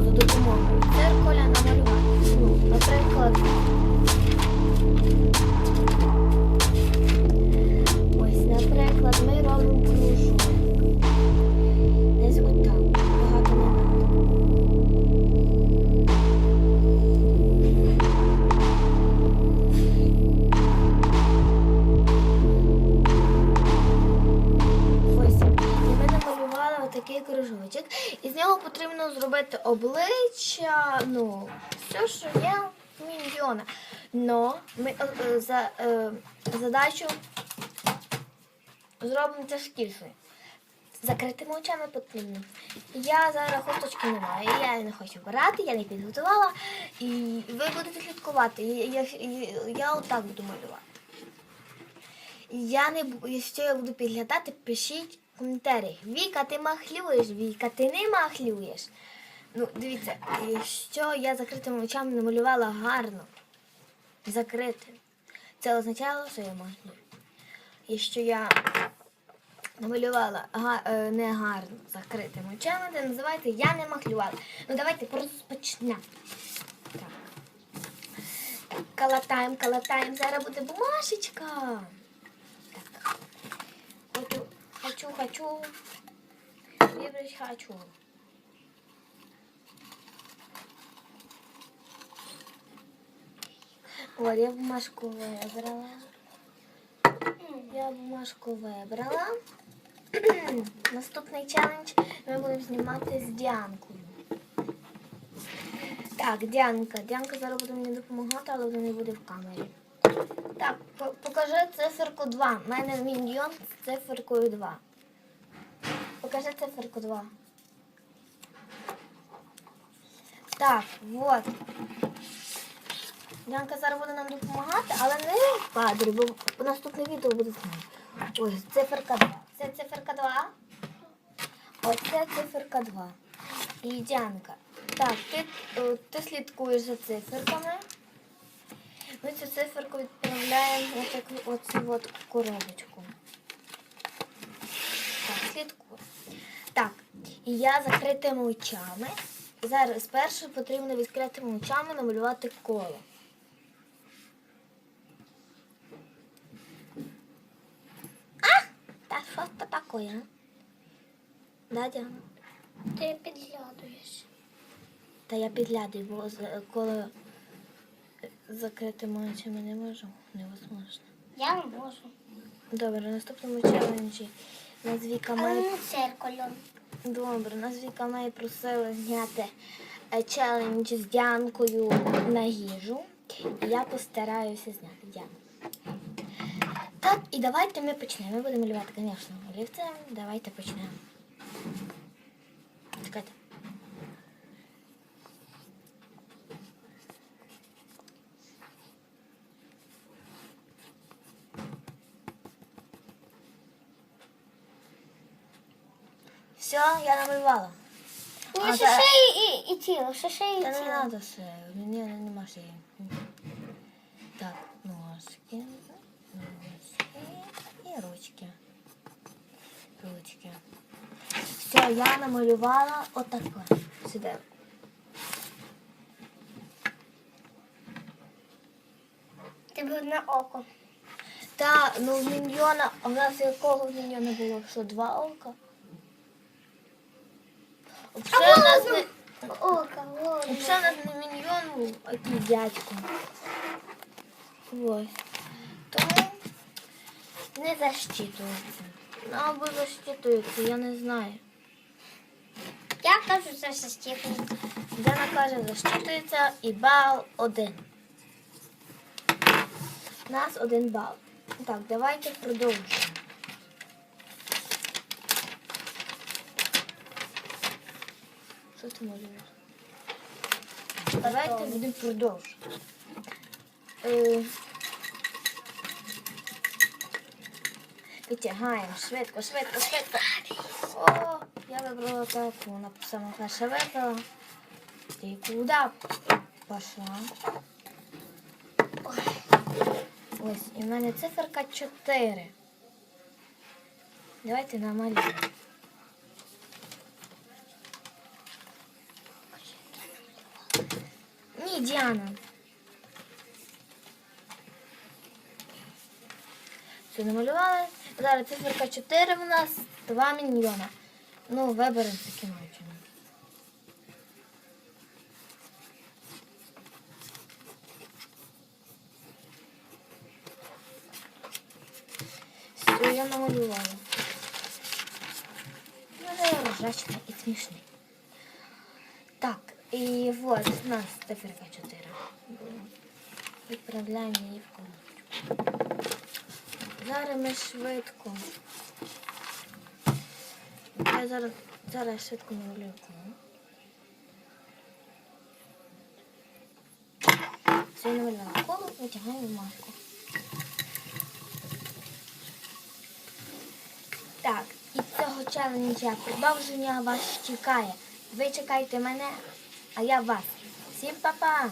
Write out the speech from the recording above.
за допомогою отакий кружочок. І з нього потрібно зробити обличчя, ну, все, що є в міньйона. Но ми е, е, за, е, задачу зробимо це шкільшою. Закритими очами потрібно. Я зараз хусточки не маю, я не хочу брати, я не підготувала. І ви будете слідкувати. Я, я, я отак буду малювати. Я не якщо я буду підглядати, пишіть в коментарях. Віка, ти махлюєш, Віка, ти не махлюєш. Ну, дивіться, якщо я закритими очами намалювала гарно, закритим, це означало, що я махлюю. Якщо я намалювала е, негарно закритими очами, це називається я не махлювала. Ну давайте розпочнемо. Так, калатаємо, калатаємо. Зараз буде бумажечка. Хочу, хочу. Вибрать хочу. Вот, я бумажку вибрала. Я бумажку вибрала. Наступний челендж ми будемо знімати з Діанкою. Так, Діанка. Діанка зараз буде мені допомагати, але вона не буде в камері. Так, покажи циферку 2. У мене міньйон з циферкою 2. Покажи циферку 2. Так, вот. Діанка зараз буде нам допомагати, але не в кадрі, бо наступне відео буде з нею. Ось циферка 2. Це циферка 2. Оце циферка 2. І. Так, ти, е, ти слідкуєш за циферками. Ми цю циферку відправляємо в таку оцю от коробочку. Так, слідкуй. Так, і я закритими очами. Зараз спершу потрібно відкритими очами намалювати коло. А! Та що це таке? Да, Діана? Ти підглядуєш. Та я підглядаю, бо з закритими очами не можу, невозможно. Я не можу. Добре, на наступному челенджі нас Віка має... Добре, нас Віка має просила зняти е, челендж з Діанкою на їжу. І я постараюся зняти Діану. Так, і давайте ми почнемо. Ми будемо малювати, звісно, олівцем. Давайте почнемо. Чекайте. Все, я намалювала. Ні, ще ще і, і тіло, ще ще і Та не тіло. треба все, мені нема шиї. Так, ножки, ножки і ручки. Ручки. Все, я намалювала отаке. Сюди. Тебе одне око. Та, ну в міньйона, в нас якого в міньйона було? Що, два ока? У нас не, Око, ладно. у нас не міньйон був, а якийсь дядько. Ось. Тому не засчитується. Ну, або засчитується, я не знаю. Я кажу, це стіхне. Діана каже, засчитується і бал один. У нас один бал. Так, давайте продовжимо. Що ти малюєш? Давайте будемо продовжувати. Е, Витягаємо швидко, швидко, швидко. О, я вибрала таку, вона сама перша вибрала. Ты куда пошла? Ой. Ось, і в мене циферка 4. Давайте намалюємо. Ні. Все намалювали. Зараз циферка 4 в нас 2 мільйона. Ну, виберемо таким чином. Все, я намалювала. Дуже ржачний і смішний. І от у нас циферка 4. Відправляємо її в колоночку. Зараз ми швидко. Я зараз, зараз швидко коло. Все, я намалювала коло, витягаємо маску. Так, і цього челенджа продовження вас чекає. Ви чекайте мене, а я вас. Всім па-па!